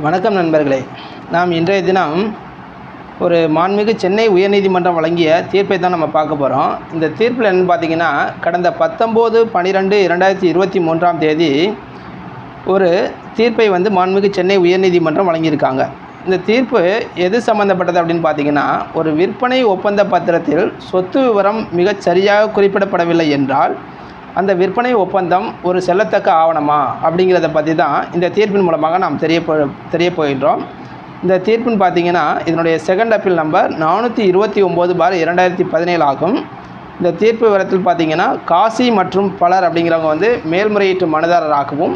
வணக்கம் நண்பர்களே. நாம் இன்றைய தினம் ஒரு மாண்புமிகு சென்னை உயர்நீதிமன்றம் வழங்கிய தீர்ப்பை தான் நம்ம பார்க்க போகிறோம் இந்த தீர்ப்பில் என்னென்னு பார்த்தீங்கன்னா கடந்த பத்தொம்போது பன்னிரெண்டு இரண்டாயிரத்தி இருபத்தி மூன்றாம் தேதி ஒரு தீர்ப்பை வந்து மாண்புமிகு சென்னை உயர்நீதிமன்றம் வழங்கியிருக்காங்க. இந்த தீர்ப்பு எது சம்மந்தப்பட்டது அப்படின்னு பார்த்தீங்கன்னா ஒரு விற்பனை ஒப்பந்த பத்திரத்தில் சொத்து விவரம் மிகச் சரியாக குறிப்பிடப்படவில்லை என்றால் அந்த விற்பனை ஒப்பந்தம் ஒரு செல்லத்தக்க ஆவணமா அப்படிங்கிறத பற்றி தான் இந்த தீர்ப்பின் மூலமாக நாம் தெரிய தெரிய போகின்றோம். இந்த தீர்ப்புன்னு பார்த்தீங்கன்னா இதனுடைய செகண்ட் அப்பீல் நம்பர் நானூற்றி இருபத்தி ஒம்பது பார் இரண்டாயிரத்தி பதினேழு ஆகும். இந்த தீர்ப்பு விவரத்தில் பார்த்தீங்கன்னா காசி மற்றும் பலர் அப்படிங்கிறவங்க வந்து மேல்முறையீட்டு மனுதாரராகவும்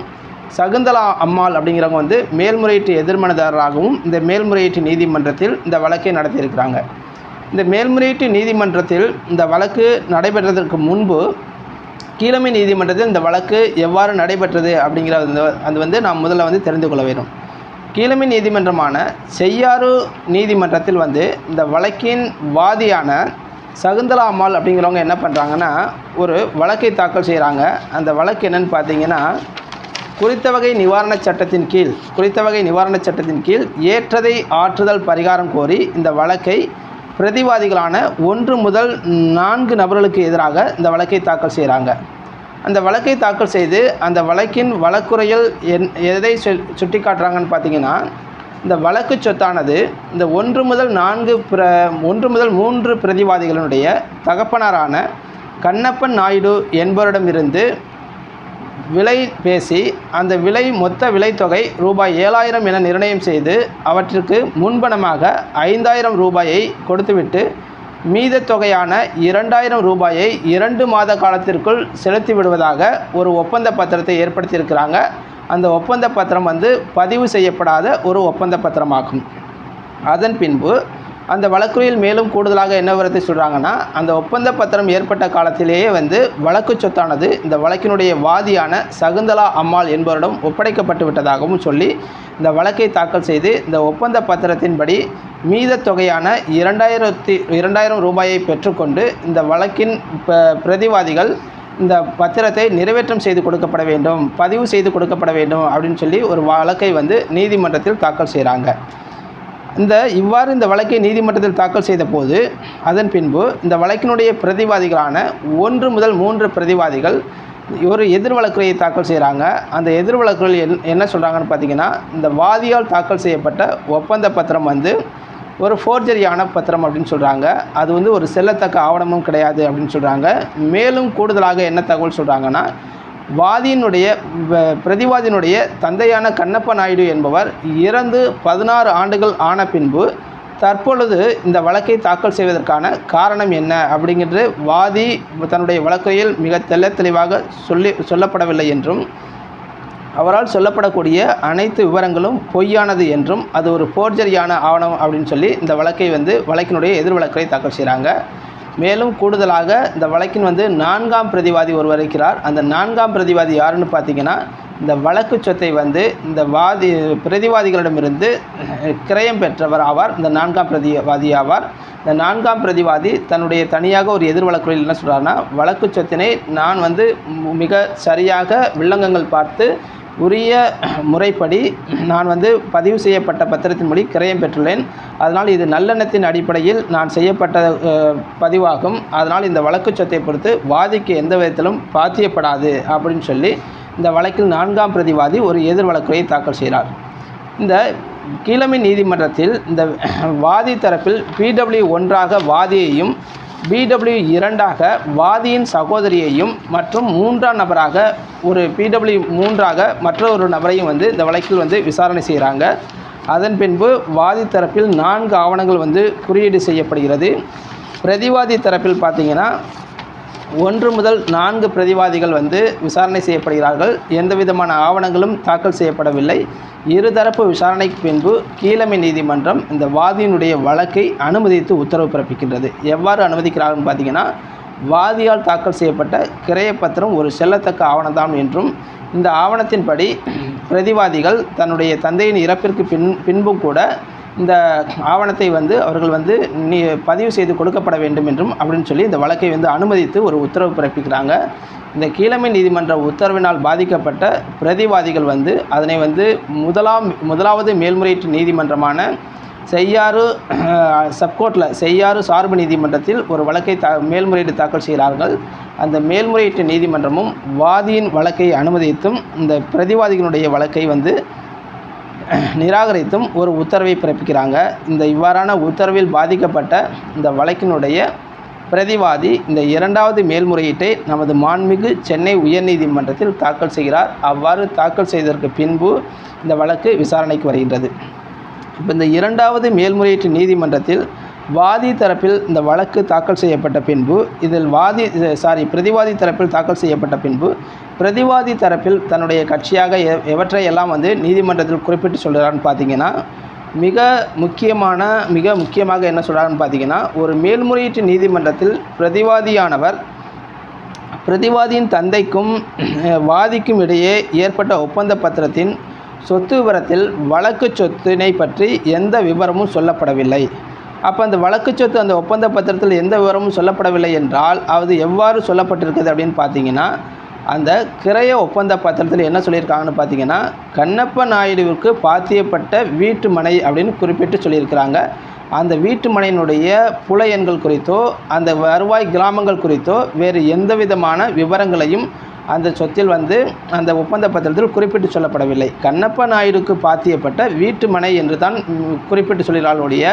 சகுந்தலா அம்மாள் அப்படிங்கிறவங்க வந்து மேல்முறையீட்டு எதிர்மனுதாரராகவும் இந்த மேல்முறையீட்டு நீதிமன்றத்தில் இந்த வழக்கை நடத்தியிருக்கிறாங்க. இந்த மேல்முறையீட்டு நீதிமன்றத்தில் இந்த வழக்கு நடைபெற்றதற்கு முன்பு கீழமை நீதிமன்றத்தில் இந்த வழக்கு எவ்வாறு நடைபெற்றது அப்படிங்கிற அந்த அது வந்து நாம் முதல்ல வந்து தெரிந்து கொள்ள வேண்டும். கீழமை நீதிமன்றமான செய்யாறு நீதிமன்றத்தில் வந்து இந்த வழக்கின் வாதியான சகுந்தலா அம்மாள் அப்படிங்கிறவங்க என்ன பண்ணுறாங்கன்னா ஒரு வழக்கை தாக்கல் செய்கிறாங்க அந்த வழக்கு என்னென்னு பார்த்தீங்கன்னா குறித்த வகை நிவாரணச் சட்டத்தின் கீழ் குறித்த வகை நிவாரணச் சட்டத்தின் கீழ் ஏற்றதை ஆற்றுதல் பரிகாரம் கோரி இந்த வழக்கை பிரதிவாதிகளான ஒன்று முதல் நான்கு நபர்களுக்கு எதிராக இந்த வழக்கை தாக்கல் செய்கிறாங்க. அந்த வழக்கை தாக்கல் செய்து அந்த வழக்கின் வழக்குரையில் என் எதை சு சுட்டி காட்டுறாங்கன்னு பார்த்தீங்கன்னா இந்த வழக்கு சொத்தானது இந்த ஒன்று முதல் நான்கு பிர ஒன்று முதல் மூன்று பிரதிவாதிகளுடைய தகப்பனாரான கண்ணப்பன் நாயுடு என்பவரிடமிருந்து விலை பேசி அந்த விலை மொத்த விலைத்தொகை ரூபாய் ஏழாயிரம் என நிர்ணயம் செய்து அவற்றிற்கு முன்பணமாக ஐந்தாயிரம் ரூபாயை கொடுத்துவிட்டு மீத தொகையான இரண்டாயிரம் ரூபாயை இரண்டு மாத காலத்திற்குள் செலுத்தி விடுவதாக ஒரு ஒப்பந்த பத்திரத்தை ஏற்படுத்தியிருக்கிறாங்க. அந்த ஒப்பந்த பத்திரம் வந்து பதிவு செய்யப்படாத ஒரு ஒப்பந்த பத்திரமாகும். அதன் பின்பு அந்த வழக்குறையில் மேலும் கூடுதலாக என்ன விவரத்தை சொல்கிறாங்கன்னா அந்த ஒப்பந்த பத்திரம் ஏற்பட்ட காலத்திலேயே வந்து வழக்கு சொத்தானது இந்த வழக்கினுடைய வாதியான சகுந்தலா அம்மாள் என்பவரிடம் ஒப்படைக்கப்பட்டு விட்டதாகவும் சொல்லி இந்த வழக்கை தாக்கல் செய்து இந்த ஒப்பந்த பத்திரத்தின்படி மீத தொகையான இரண்டாயிரத்தி இரண்டாயிரம் ரூபாயை பெற்றுக்கொண்டு இந்த வழக்கின் ப பிரதிவாதிகள் இந்த பத்திரத்தை நிறைவேற்றம் செய்து கொடுக்கப்பட வேண்டும் பதிவு செய்து கொடுக்கப்பட வேண்டும் அப்படின்னு சொல்லி ஒரு வழக்கை வந்து நீதிமன்றத்தில் தாக்கல் செய்கிறாங்க இந்த இவ்வாறு இந்த வழக்கை நீதிமன்றத்தில் தாக்கல் செய்த போது அதன் பின்பு இந்த வழக்கினுடைய பிரதிவாதிகளான ஒன்று முதல் மூன்று பிரதிவாதிகள் ஒரு எதிர் வழக்குறையை தாக்கல் செய்கிறாங்க. அந்த எதிர் வழக்குகள் என் என்ன சொல்கிறாங்கன்னு பார்த்தீங்கன்னா இந்த வாதியால் தாக்கல் செய்யப்பட்ட ஒப்பந்த பத்திரம் வந்து ஒரு ஃபோர்ஜரியான பத்திரம் அப்படின்னு சொல்கிறாங்க அது வந்து ஒரு செல்லத்தக்க ஆவணமும் கிடையாது அப்படின்னு சொல்கிறாங்க மேலும் கூடுதலாக என்ன தகவல் சொல்கிறாங்கன்னா வாதியினுடைய பிரதிவாதியினுடைய தந்தையான கண்ணப்ப நாயுடு என்பவர் இறந்து பதினாறு ஆண்டுகள் ஆன பின்பு தற்பொழுது இந்த வழக்கை தாக்கல் செய்வதற்கான காரணம் என்ன அப்படிங்கிறது வாதி தன்னுடைய வழக்கையில் மிக தெள்ள தெளிவாக சொல்லி சொல்லப்படவில்லை என்றும் அவரால் சொல்லப்படக்கூடிய அனைத்து விவரங்களும் பொய்யானது என்றும் அது ஒரு போர்ஜரியான ஆவணம் அப்படின்னு சொல்லி இந்த வழக்கை வந்து வழக்கினுடைய எதிர் வழக்கை தாக்கல் செய்கிறாங்க. மேலும் கூடுதலாக இந்த வழக்கின் வந்து நான்காம் பிரதிவாதி ஒருவர் இருக்கிறார். அந்த நான்காம் பிரதிவாதி யாருன்னு பார்த்தீங்கன்னா இந்த வழக்கு சொத்தை வந்து இந்த வாதி பிரதிவாதிகளிடமிருந்து கிரயம் பெற்றவர் ஆவார். இந்த நான்காம் பிரதிவாதி ஆவார். இந்த நான்காம் பிரதிவாதி தன்னுடைய தனியாக ஒரு எதிர் வழக்குறையில் என்ன சொல்கிறாருன்னா வழக்கு சொத்தினை நான் வந்து மிக சரியாக வில்லங்கங்கள் பார்த்து உரிய முறைப்படி நான் வந்து பதிவு செய்யப்பட்ட பத்திரத்தின் பத்திரத்தின்படி கிரயம் பெற்றுள்ளேன். அதனால் இது நல்லெண்ணத்தின் அடிப்படையில் நான் செய்யப்பட்ட பதிவாகும். அதனால் இந்த வழக்கு சொத்தை பொறுத்து வாதிக்கு எந்த விதத்திலும் பாத்தியப்படாது அப்படின்னு சொல்லி இந்த வழக்கில் நான்காம் பிரதிவாதி ஒரு எதிர் வழக்குரையை தாக்கல் செய்கிறார். இந்த கீழமை நீதிமன்றத்தில் இந்த வாதி தரப்பில் பிடபிள்யூ ஒன்றாக வாதியையும் பிடபிள்யூ இரண்டாக வாதியின் சகோதரியையும் மற்றும் மூன்றாம் நபராக ஒரு பிடபிள்யூ மூன்றாக மற்றொரு நபரையும் வந்து இந்த வழக்கில் வந்து விசாரணை செய்கிறாங்க. அதன் பின்பு வாதி தரப்பில் நான்கு ஆவணங்கள் வந்து குறியீடு செய்யப்படுகிறது. பிரதிவாதி தரப்பில் பார்த்திங்கன்னா ஒன்று முதல் நான்கு பிரதிவாதிகள் வந்து விசாரணை செய்யப்படுகிறார்கள். எந்த விதமான ஆவணங்களும் தாக்கல் செய்யப்படவில்லை. இருதரப்பு விசாரணைக்கு பின்பு கீழமை நீதிமன்றம் இந்த வாதியினுடைய வழக்கை அனுமதித்து உத்தரவு பிறப்பிக்கின்றது. எவ்வாறு அனுமதிக்கிறார்கள்னு பார்த்தீங்கன்னா வாதியால் தாக்கல் செய்யப்பட்ட கிரையப்பத்திரம் ஒரு செல்லத்தக்க ஆவணம்தான் என்றும் இந்த ஆவணத்தின்படி பிரதிவாதிகள் தன்னுடைய தந்தையின் இறப்பிற்கு பின் பின்பும் கூட இந்த ஆவணத்தை வந்து அவர்கள் வந்து நீ பதிவு செய்து கொடுக்கப்பட வேண்டும் என்றும் அப்படின்னு சொல்லி இந்த வழக்கை வந்து அனுமதித்து ஒரு உத்தரவு பிறப்பிக்கிறாங்க. இந்த கீழமை நீதிமன்ற உத்தரவினால் பாதிக்கப்பட்ட பிரதிவாதிகள் வந்து அதனை வந்து முதலாம் முதலாவது மேல்முறையீட்டு நீதிமன்றமான செய்யாறு சப்கோர்ட்டில் செய்யாறு சார்பு நீதிமன்றத்தில் ஒரு வழக்கை தா மேல்முறையீடு தாக்கல் செய்கிறார்கள். அந்த மேல்முறையீட்டு நீதிமன்றமும் வாதியின் வழக்கை அனுமதித்தும் இந்த பிரதிவாதிகளுடைய வழக்கை வந்து நிராகரித்தும் ஒரு உத்தரவை பிறப்பிக்கிறாங்க. இந்த இவ்வாறான உத்தரவில் பாதிக்கப்பட்ட இந்த வழக்கினுடைய பிரதிவாதி இந்த இரண்டாவது மேல்முறையீட்டை நமது மாண்புமிகு சென்னை உயர்நீதிமன்றத்தில் தாக்கல் செய்கிறார். அவ்வாறு தாக்கல் செய்ததற்கு பின்பு இந்த வழக்கு விசாரணைக்கு வருகின்றது. இப்போ இந்த இரண்டாவது மேல்முறையீட்டு நீதிமன்றத்தில் வாதி தரப்பில் இந்த வழக்கு தாக்கல் செய்யப்பட்ட பின்பு இதில் வாதி சாரி பிரதிவாதி தரப்பில் தாக்கல் செய்யப்பட்ட பின்பு பிரதிவாதி தரப்பில் தன்னுடைய கட்சியாக எவற்றை எவற்றையெல்லாம் வந்து நீதிமன்றத்தில் குறிப்பிட்டு சொல்கிறான்னு பார்த்தீங்கன்னா மிக முக்கியமான மிக முக்கியமாக என்ன சொல்கிறாருன்னு பார்த்தீங்கன்னா ஒரு மேல்முறையீட்டு நீதிமன்றத்தில் பிரதிவாதியானவர் பிரதிவாதியின் தந்தைக்கும் வாதிக்கும் இடையே ஏற்பட்ட ஒப்பந்த பத்திரத்தின் சொத்து விவரத்தில் வழக்கு சொத்தினை பற்றி எந்த விவரமும் சொல்லப்படவில்லை. அப்போ அந்த வழக்கு சொத்து அந்த ஒப்பந்த பத்திரத்தில் எந்த விவரமும் சொல்லப்படவில்லை என்றால் அது எவ்வாறு சொல்லப்பட்டிருக்குது அப்படின்னு பார்த்தீங்கன்னா அந்த கிரைய ஒப்பந்த பத்திரத்தில் என்ன சொல்லியிருக்காங்கன்னு பார்த்தீங்கன்னா கண்ணப்ப நாயுடுவிற்கு பாத்தியப்பட்ட வீட்டு மனை அப்படின்னு குறிப்பிட்டு சொல்லியிருக்கிறாங்க. அந்த வீட்டு மனையினுடைய புல எண்கள் குறித்தோ அந்த வருவாய் கிராமங்கள் குறித்தோ வேறு எந்த விதமான விவரங்களையும் அந்த சொத்தில் வந்து அந்த ஒப்பந்த பத்திரத்தில் குறிப்பிட்டு சொல்லப்படவில்லை. கண்ணப்ப நாயுடுக்கு பாத்தியப்பட்ட வீட்டு மனை என்று தான் குறிப்பிட்டு சொல்கிறாளுடைய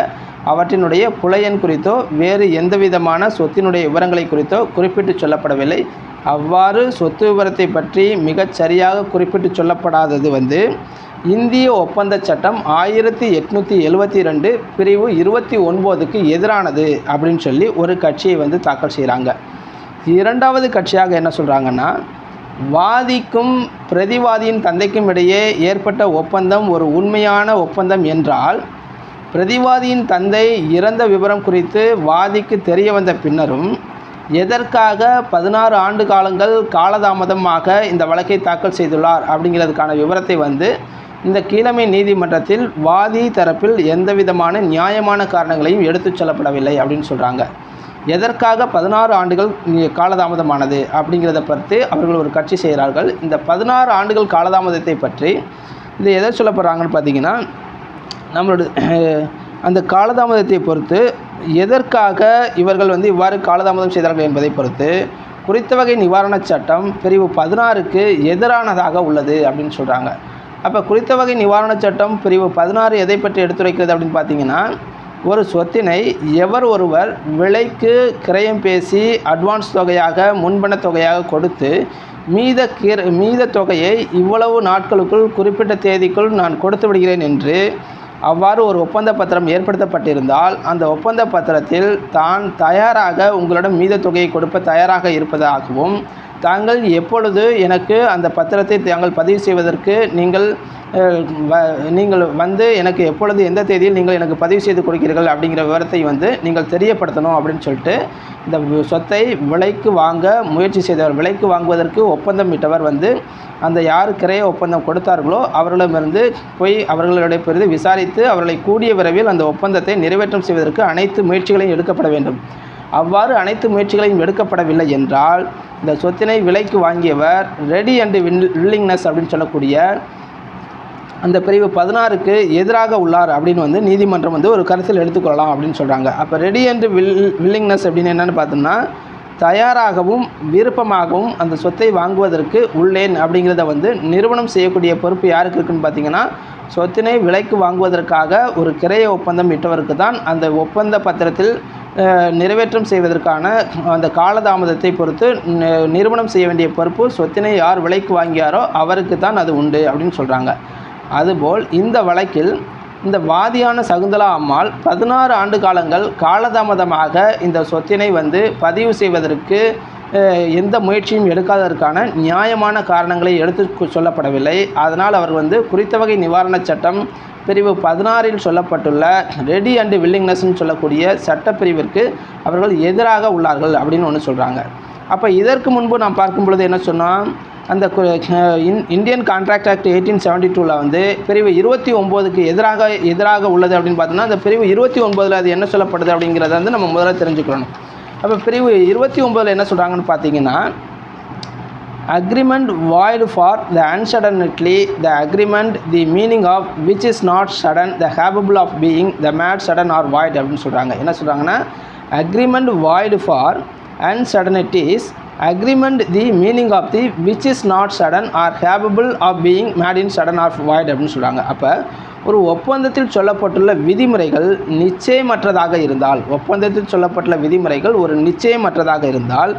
அவற்றினுடைய புலையன் குறித்தோ வேறு எந்த விதமான சொத்தினுடைய விவரங்களை குறித்தோ குறிப்பிட்டு சொல்லப்படவில்லை. அவ்வாறு சொத்து விவரத்தை பற்றி மிகச் சரியாக குறிப்பிட்டு சொல்லப்படாதது வந்து இந்திய ஒப்பந்த சட்டம் ஆயிரத்தி எட்நூற்றி எழுவத்தி ரெண்டு பிரிவு இருபத்தி ஒன்பதுக்கு எதிரானது அப்படின்னு சொல்லி ஒரு கட்சியை வந்து தாக்கல் செய்கிறாங்க. இரண்டாவது கட்சியாக என்ன சொல்கிறாங்கன்னா வாதிக்கும் பிரதிவாதியின் தந்தைக்கும் இடையே ஏற்பட்ட ஒப்பந்தம் ஒரு உண்மையான ஒப்பந்தம் என்றால் பிரதிவாதியின் தந்தை இறந்த விவரம் குறித்து வாதிக்கு தெரிய வந்த பின்னரும் எதற்காக பதினாறு ஆண்டு காலங்கள் காலதாமதமாக இந்த வழக்கை தாக்கல் செய்துள்ளார் அப்படிங்கிறதுக்கான விவரத்தை வந்து இந்த கீழமை நீதிமன்றத்தில் வாதி தரப்பில் எந்தவிதமான நியாயமான காரணங்களையும் எடுத்துச் சொல்லப்படவில்லை அப்படின்னு சொல்கிறாங்க எதற்காக பதினாறு ஆண்டுகள் காலதாமதமானது அப்படிங்கிறத பற்றி அவர்கள் ஒரு கட்சி செய்கிறார்கள். இந்த பதினாறு ஆண்டுகள் காலதாமதத்தை பற்றி இது எதை சொல்ல போகிறாங்கன்னு பார்த்தீங்கன்னா நம்மளோட அந்த காலதாமதத்தை பொறுத்து எதற்காக இவர்கள் வந்து இவ்வாறு காலதாமதம் செய்தார்கள் என்பதை பொறுத்து குறித்த வகை நிவாரணச் சட்டம் பிரிவு பதினாறுக்கு எதிரானதாக உள்ளது அப்படின்னு சொல்கிறாங்க அப்போ குறித்த வகை நிவாரணச் சட்டம் பிரிவு பதினாறு எதை பற்றி எடுத்துரைக்கிறது அப்படின்னு பார்த்தீங்கன்னா ஒரு சொத்தினை எவர் ஒருவர் விலைக்கு கிரயம் பேசி அட்வான்ஸ் தொகையாக முன்பண தொகையாக கொடுத்து மீத கிர மீத தொகையை இவ்வளவு நாட்களுக்குள் குறிப்பிட்ட தேதிக்குள் நான் கொடுத்து விடுகிறேன் என்று அவ்வாறு ஒரு ஒப்பந்த பத்திரம் ஏற்படுத்தப்பட்டிருந்தால் அந்த ஒப்பந்த பத்திரத்தில் தான் தயாராக உங்களிடம் மீத தொகையை கொடுப்ப தயாராக இருப்பதாகவும் தாங்கள் எப்பொழுது எனக்கு அந்த பத்திரத்தை தாங்கள் பதிவு செய்வதற்கு நீங்கள் வ- நீங்கள் வந்து எனக்கு எப்பொழுது எந்த தேதியில் நீங்கள் எனக்கு பதிவு செய்து கொடுக்கிறீர்கள் அப்படிங்கிற விவரத்தை வந்து நீங்கள் தெரியப்படுத்தணும் அப்படின்னு சொல்லிட்டு இந்த சொத்தை விலைக்கு வாங்க முயற்சி செய்தவர் விலைக்கு வாங்குவதற்கு ஒப்பந்தம் இட்டவர் வந்து அந்த யார் கிரைய ஒப்பந்தம் கொடுத்தார்களோ அவர்களிடமிருந்து போய் அவர்களுடைய பிறகு விசாரித்து அவர்களை கூடிய விரைவில் அந்த ஒப்பந்தத்தை நிறைவேற்றம் செய்வதற்கு அனைத்து முயற்சிகளையும் எடுக்கப்பட வேண்டும். அவ்வாறு அனைத்து முயற்சிகளையும் எடுக்கப்படவில்லை என்றால் இந்த சொத்தினை விலைக்கு வாங்கியவர் ரெடி அண்ட் வில்லிங்னஸ் அப்படின்னு சொல்லக்கூடிய அந்த பிரிவு பதினாறுக்கு எதிராக உள்ளார் அப்படின்னு வந்து நீதிமன்றம் வந்து ஒரு கருத்தில் எடுத்துக்கொள்ளலாம் அப்படின்னு சொல்கிறாங்க அப்போ ரெடி அண்டு வில் வில்லிங்னஸ் அப்படின்னு என்னென்னு பார்த்தோம்னா தயாராகவும் விருப்பமாகவும் அந்த சொத்தை வாங்குவதற்கு உள்ளேன் அப்படிங்கிறத வந்து நிறுவனம் செய்யக்கூடிய பொறுப்பு யாருக்கு இருக்குன்னு பார்த்தீங்கன்னா சொத்தினை விலைக்கு வாங்குவதற்காக ஒரு கிரைய ஒப்பந்தம் இட்டவருக்கு தான் அந்த ஒப்பந்த பத்திரத்தில் நிறைவேற்றம் செய்வதற்கான அந்த காலதாமதத்தை பொறுத்து நிறுவனம் செய்ய வேண்டிய பொறுப்பு சொத்தினை யார் விலைக்கு வாங்கியாரோ அவருக்கு தான் அது உண்டு அப்படின்னு சொல்கிறாங்க அதுபோல் இந்த வழக்கில் இந்த வாதியான சகுந்தலா அம்மாள் பதினாறு ஆண்டு காலங்கள் காலதாமதமாக இந்த சொத்தினை வந்து பதிவு செய்வதற்கு எந்த முயற்சியும் எடுக்காததற்கான நியாயமான காரணங்களை எடுத்து சொல்லப்படவில்லை. அதனால் அவர் வந்து குறித்த வகை நிவாரணச் சட்டம் பிரிவு பதினாறில் சொல்லப்பட்டுள்ள ரெடி அண்டு வில்லிங்னஸ்ன்னு சொல்லக்கூடிய சட்டப்பிரிவிற்கு அவர்கள் எதிராக உள்ளார்கள் அப்படின்னு ஒன்று சொல்கிறாங்க அப்போ இதற்கு முன்பு நாம் பார்க்கும் பொழுது என்ன சொன்னால் அந்த Indian contract act eighteen seventy டூவில் வந்து பிரிவு இருபத்தி ஒம்போதுக்கு எதிராக எதிராக உள்ளது அப்படின்னு பார்த்தோம்னா அந்த பிரிவு இருபத்தி ஒன்பதில் அது என்ன சொல்லப்படுது அப்படிங்கிறத வந்து நம்ம முதல்ல தெரிஞ்சுக்கணும். அப்போ பிரிவு இருபத்தி ஒம்பதில் என்ன சொல்கிறாங்கன்னு பார்த்தீங்கன்னா agreement void for the uncertainly the agreement the meaning of which is not certain the capable of being the made certain or void அப்படின்னு சொல்கிறாங்க என்ன சொல்கிறாங்கன்னா agreement void for uncertainties agreement the meaning of the which is not certain or capable of being made in certain of void அப்படின்னு சொல்கிறாங்க அப்போ ஒரு ஒப்பந்தத்தில் சொல்லப்பட்டுள்ள விதிமுறைகள் நிச்சயமற்றதாக இருந்தால் ஒப்பந்தத்தில் சொல்லப்பட்டுள்ள விதிமுறைகள் ஒரு நிச்சயமற்றதாக இருந்தால்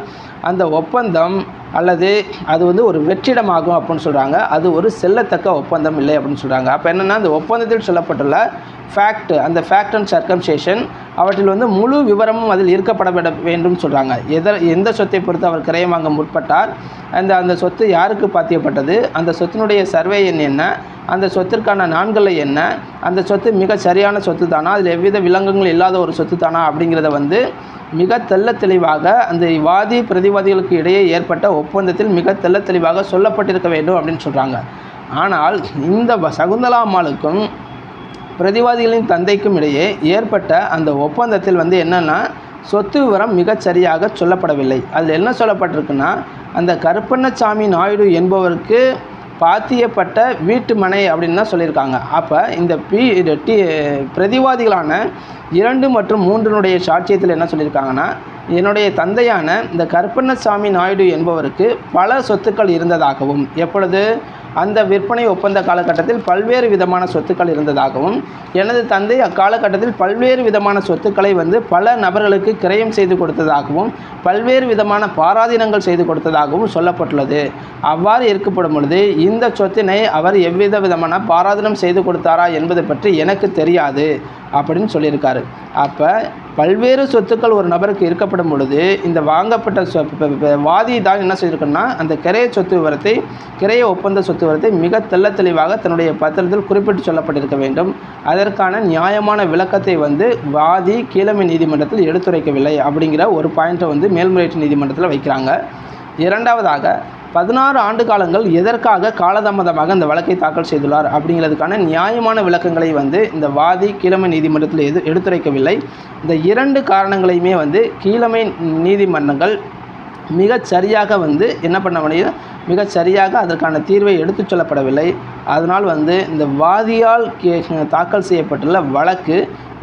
அந்த ஒப்பந்தம் அல்லது அது வந்து ஒரு வெற்றிடமாகும் அப்படின்னு சொல்கிறாங்க அது ஒரு செல்லத்தக்க ஒப்பந்தம் இல்லை அப்படின்னு சொல்கிறாங்க அப்போ என்னென்னா அந்த ஒப்பந்தத்தில் சொல்லப்பட்டுள்ள ஃபேக்ட் அந்த ஃபேக்ட் அண்ட் சர்க்கம்சேஷன் அவற்றில் வந்து முழு விவரமும் அதில் இருக்கப்பட விட வேண்டும் சொல்கிறாங்க எதை எந்த சொத்தை பொறுத்து அவர் கிரயம் வாங்க முற்பட்டார்? அந்த அந்த சொத்து யாருக்கு பாத்தியப்பட்டது? அந்த சொத்தினுடைய சர்வே எண் என்ன? அந்த சொத்திற்கான நான்களை என்ன? அந்த சொத்து மிக சரியான சொத்து தானா அதில் எவ்வித விலங்குகள் இல்லாத ஒரு சொத்து தானா அப்படிங்கிறத வந்து மிக தெல்ல தெளிவாக அந்த வாதி பிரதிவாதிகளுக்கு இடையே ஏற்பட்ட ஒப்பந்தத்தில் மிக தெல்ல தெளிவாக சொல்லப்பட்டிருக்க வேண்டும் அப்படின்னு சொல்கிறாங்க ஆனால் இந்த வ- சகுந்தலா அம்மாளுக்கும் பிரதிவாதிகளின் தந்தைக்கும் இடையே ஏற்பட்ட அந்த ஒப்பந்தத்தில் வந்து என்னென்னா சொத்து விவரம் மிகச்சரியாக சொல்லப்படவில்லை. அதில் என்ன சொல்லப்பட்டிருக்குன்னா அந்த கருப்பண்ணசாமி நாயுடு என்பவருக்கு பாத்தியப்பட்ட வீட்டு மனை அப்படின்னு தான் சொல்லியிருக்காங்க. அப்போ இந்த பி டி பிரதிவாதிகளான இரண்டு மற்றும் மூன்றினுடைய சாட்சியத்தில் என்ன சொல்லியிருக்காங்கன்னா என்னுடைய தந்தையான இந்த கருப்பண்ணசாமி நாயுடு என்பவருக்கு பல சொத்துக்கள் இருந்ததாகவும் எப்பொழுது? அந்த விற்பனை ஒப்பந்த காலகட்டத்தில் பல்வேறு விதமான சொத்துக்கள் இருந்ததாகவும் எனது தந்தை அக்காலகட்டத்தில் பல்வேறு விதமான சொத்துக்களை வந்து பல நபர்களுக்கு கிரயம் செய்து கொடுத்ததாகவும் பல்வேறு விதமான பாராதீனங்கள் செய்து கொடுத்ததாகவும் சொல்லப்பட்டுள்ளது. அவ்வாறு இருக்கப்படும் பொழுது இந்த சொத்தினை அவர் எவ்வித விதமான பாராதீனம் செய்து கொடுத்தாரா என்பது பற்றி எனக்கு தெரியாது. அப்படின்னு சொல்லியிருக்காரு. அப்போ பல்வேறு சொத்துக்கள் ஒரு நபருக்கு இருக்கப்படும் பொழுது இந்த வாங்கப்பட்ட சொ வாதி தான் என்ன செய்திருக்குன்னா அந்த கிரைய சொத்து விவரத்தை கிரைய ஒப்பந்த சொத்து விவரத்தை மிக தெள்ள தெளிவாக தன்னுடைய பத்திரத்தில் குறிப்பிட்டு சொல்லப்பட்டிருக்க வேண்டும். அதற்கான நியாயமான விளக்கத்தை வந்து வாதி கீழமை நீதிமன்றத்தில் எடுத்துரைக்கவில்லை அப்படிங்கிற ஒரு பாயிண்ட்டை வந்து மேல்முறையீட்டு நீதிமன்றத்தில் வைக்கிறாங்க. இரண்டாவதாக பதினாறு ஆண்டு காலங்கள் எதற்காக காலதாமதமாக இந்த வழக்கை தாக்கல் செய்துள்ளார் அப்படிங்கிறதுக்கான நியாயமான விளக்கங்களை வந்து இந்த வாதி கீழமை நீதிமன்றத்தில் எது எடுத்துரைக்கவில்லை. இந்த இரண்டு காரணங்களையுமே வந்து கீழமை நீதிமன்றங்கள் மிகச் சரியாக வந்து என்ன பண்ண முடியும்? மிகச் சரியாக அதற்கான தீர்வை எடுத்துச் சொல்லப்படவில்லை. அதனால் வந்து இந்த வாதியால் கே தாக்கல் செய்யப்பட்டுள்ள வழக்கு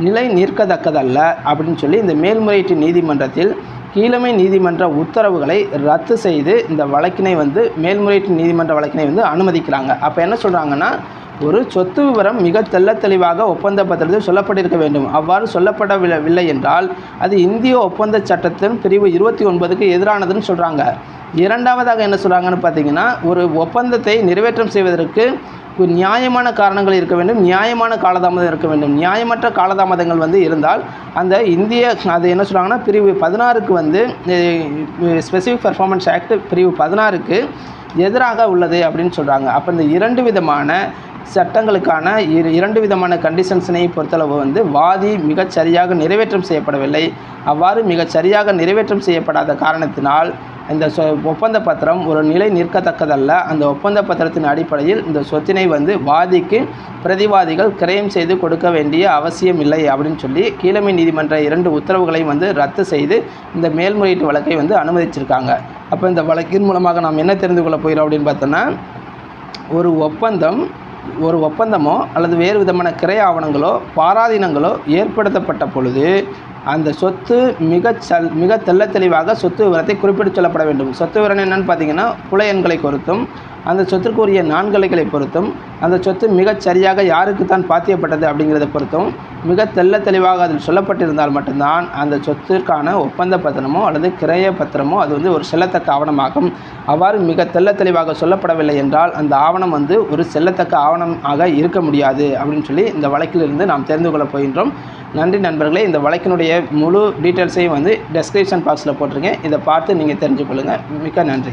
நிலை நிற்கத்தக்கதல்ல அப்படின்னு சொல்லி இந்த மேல்முறையீட்டு நீதிமன்றத்தில் கீழமை நீதிமன்ற உத்தரவுகளை ரத்து செய்து இந்த வழக்கினை வந்து மேல்முறையீட்டு நீதிமன்ற வழக்கினை வந்து அனுமதிக்கிறாங்க. அப்போ என்ன சொல்கிறாங்கன்னா ஒரு சொத்து விவரம் மிக தெல்ல தெளிவாக ஒப்பந்த பத்திரத்தில் சொல்லப்பட்டிருக்க வேண்டும். அவ்வாறு சொல்லப்படவில்லை என்றால் அது இந்திய ஒப்பந்த சட்டத்தின் பிரிவு இருபத்தி ஒன்பதுக்கு எதிரானதுன்னு சொல்கிறாங்க இரண்டாவதாக என்ன சொல்கிறாங்கன்னு பார்த்தீங்கன்னா ஒரு ஒப்பந்தத்தை நிறைவேற்றம் செய்வதற்கு நியாயமான காரணங்கள் இருக்க வேண்டும் நியாயமான காலதாமதம் இருக்க வேண்டும். நியாயமற்ற காலதாமதங்கள் வந்து இருந்தால் அந்த இந்திய அது என்ன சொல்கிறாங்கன்னா பிரிவு பதினாறுக்கு வந்து ஸ்பெசிஃபிக் பர்ஃபார்மன்ஸ் ஆக்ட் பிரிவு பதினாறுக்கு எதிராக உள்ளது அப்படின்னு சொல்கிறாங்க அப்போ இந்த இரண்டு விதமான சட்டங்களுக்கான இரு இரண்டு விதமான கண்டிஷன்ஸினை பொறுத்தளவு வந்து வாதி மிகச்சரியாக நிறைவேற்றம் செய்யப்படவில்லை. அவ்வாறு மிகச் சரியாக நிறைவேற்றம் செய்யப்படாத காரணத்தினால் இந்த சொ ஒப்பந்த பத்திரம் ஒரு நிலை நிற்கத்தக்கதல்ல. அந்த ஒப்பந்த பத்திரத்தின் அடிப்படையில் இந்த சொத்தினை வந்து வாதிக்கு பிரதிவாதிகள் கிரயம் செய்து கொடுக்க வேண்டிய அவசியம் இல்லை அப்படின்னு சொல்லி கீழமை நீதிமன்ற இரண்டு உத்தரவுகளையும் வந்து ரத்து செய்து இந்த மேல்முறையீட்டு வழக்கை வந்து அனுமதிச்சிருக்காங்க. அப்போ இந்த வழக்கின் மூலமாக நாம் என்ன தெரிந்து கொள்ள போகிறோம் அப்படின்னு பார்த்தோன்னா ஒரு ஒப்பந்தம் ஒரு ஒப்பந்தமோ அல்லது வேறு விதமான கிரை ஆவணங்களோ பாராதீனங்களோ ஏற்படுத்தப்பட்ட பொழுது அந்த சொத்து மிக சல் மிக தெல்ல தெளிவாக சொத்து விவரத்தை குறிப்பிட்டு சொல்லப்பட வேண்டும். சொத்து விவரம் என்னன்னு பார்த்தீங்கன்னா புல எண்களை பொறுத்தும் அந்த சொத்திற்குரிய நான்கலைகளை பொறுத்தும் அந்த சொத்து மிகச் சரியாக யாருக்கு தான் பாத்தியப்பட்டது அப்படிங்கிறத பொறுத்தும் மிக தெல்ல தெளிவாக அதில் சொல்லப்பட்டிருந்தால் மட்டும்தான் அந்த சொத்திற்கான ஒப்பந்த பத்திரமோ அல்லது கிரய பத்திரமோ அது வந்து ஒரு செல்லத்தக்க ஆவணமாகும். அவ்வாறு மிக தெல்ல தெளிவாக சொல்லப்படவில்லை என்றால் அந்த ஆவணம் வந்து ஒரு செல்லத்தக்க ஆவணமாக இருக்க முடியாது அப்படின்னு சொல்லி இந்த வழக்கிலிருந்து நாம் தெரிந்து கொள்ளப் போகின்றோம். நன்றி நண்பர்களே இந்த வழக்கினுடைய முழு டீட்டெயில்ஸையும் வந்து டெஸ்கிரிப்ஷன் பாக்ஸில் போட்டிருக்கேன். இதை பார்த்து நீங்கள் தெரிஞ்சுக்கொள்ளுங்கள் மிக்க நன்றி.